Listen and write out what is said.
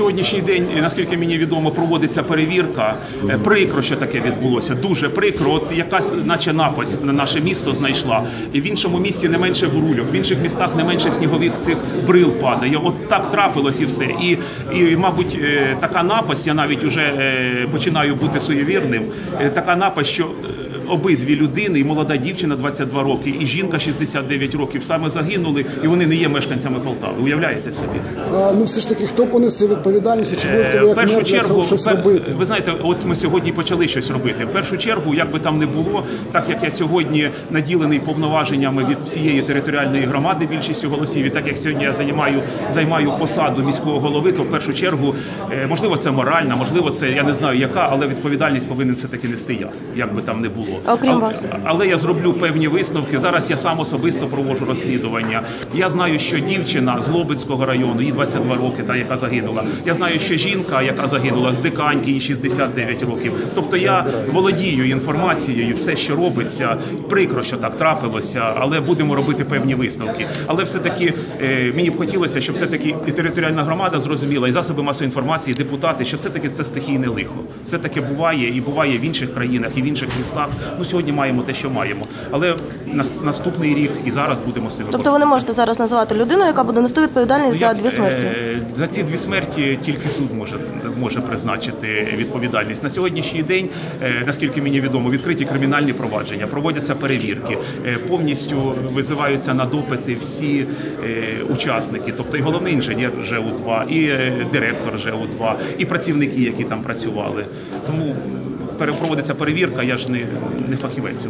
Сьогоднішній день, наскільки мені відомо, проводиться перевірка. Е, Прикро, що таке відбулося. Дуже прикро. От якась, наче напасть на наше місто знайшла. І в іншому місті не менше бурульок, в інших містах не менше снігових цих брил падає. От так трапилось і все. І, і мабуть, е, така напасть, я навіть вже е, починаю бути суєвірним. е, Така напасть, що. Обидві людини, і молода дівчина 22 роки, і жінка 69 років саме загинули, і вони не є мешканцями Полтави. Уявляєте собі? А, ну все ж таки, хто понесе відповідальність, чи будете ви Е, В першу чергу, щось пер- робити? ви знаєте, от ми сьогодні почали щось робити. В першу чергу, як би там не було, так як я сьогодні наділений повноваженнями від всієї територіальної громади, більшістю голосів, і так як сьогодні я займаю займаю посаду міського голови, то в першу чергу, е, можливо, це моральна, можливо, це я не знаю яка, але відповідальність повинен все таки нести я, як би там не було. Окрім Але- вас? але я зроблю певні висновки. Зараз я сам особисто проводжу розслідування. Я знаю, що дівчина з Лобицького району, їй 22 роки, та яка загинула. Я знаю, що жінка, яка загинула з Диканьки, їй 69 років. Тобто я володію інформацією, все, що робиться. Прикро, що так трапилося, але будемо робити певні висновки. Але все-таки е, мені б хотілося, щоб все-таки і територіальна громада зрозуміла, і засоби масової інформації, і депутати, що все-таки це стихійне лихо. Все таки буває і буває в інших країнах, і в інших містах. Ну сьогодні маємо те, що маємо. Але наступний рік і зараз будемо з цим Тобто ви не можете зараз називати людину, яка буде нести відповідальність за дві смерті. Е, За ці дві смерті тільки суд може, може призначити відповідальність. На сьогоднішній день, е, наскільки мені відомо, відкриті кримінальні провадження, проводяться перевірки, е, повністю визиваються на допити всі учасники, тобто і головний інженер ЖУ-2, і е, директор ЖУ-2, і працівники, які там працювали. Тому проводиться перевірка, я ж не, не фахівець.